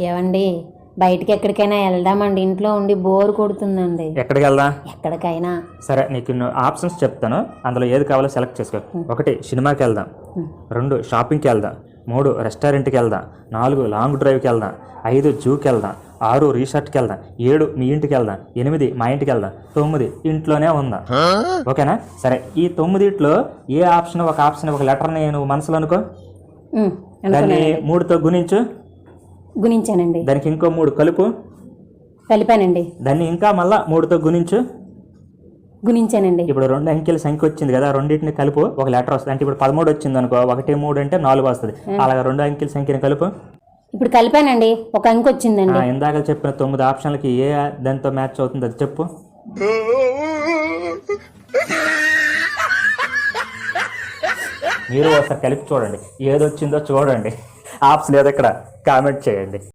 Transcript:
ఏవండి బయటికి ఎక్కడికైనా వెళ్దామండి. ఇంట్లో ఉండి బోర్ కొడుతుందండి. ఎక్కడికి వెళ్దాం? ఎక్కడికైనా. సరే నీకు ఆప్షన్స్ చెప్తాను. అందులో ఏది కావాలో సెలెక్ట్ చేసుకో. ఒకటి సినిమాకి వెళ్దాం. రెండు షాపింగ్కి వెళ్దాం. మూడు రెస్టారెంట్కి వెళ్దాం. నాలుగు లాంగ్ డ్రైవ్కి వెళ్దాం. ఐదు జూకి వెళ్దాం. ఆరు రీసార్ట్కి వెళ్దాం. ఏడు మీ ఇంటికి వెళ్దాం. ఎనిమిది మా ఇంటికి వెళ్దాం. తొమ్మిది ఇంట్లోనే ఉందాం. ఓకేనా? సరే ఈ తొమ్మిదిట్లో ఏ ఆప్షన్ ఒక ఆప్షన్ ఒక లెటర్ని నువ్వు మనసులో అనుకో. దాన్ని మూడుతో గుణించు. గుణించానండి. దానికి ఇంకో మూడు కలుపు. కలిపానండి. దాన్ని ఇంకా మళ్ళా మూడుతో గుణించు. గుణించానండి. ఇప్పుడు రెండు అంకెల సంఖ్య వచ్చింది కదా రెండింటిని కలుపు. ఒక లెటర్ వస్తుంది. అంటే ఇప్పుడు పదమూడు వచ్చింది అనుకో ఒకటి మూడు అంటే నాలుగు వస్తుంది. అలాగే రెండు అంకెల సంఖ్యని కలుపు. ఇప్పుడు కలిపానండి. ఒక అంకి వచ్చిందండి. ఇందాక చెప్పిన తొమ్మిది ఆప్షన్లకి ఏ దాంతో మ్యాచ్ అవుతుంది అది చెప్పు. మీరు ఒకసారి కలిపి చూడండి. ఏదొచ్చిందో చూడండి. ఆప్స్ లేదు ఇక్కడ కామెంట్ చేయండి.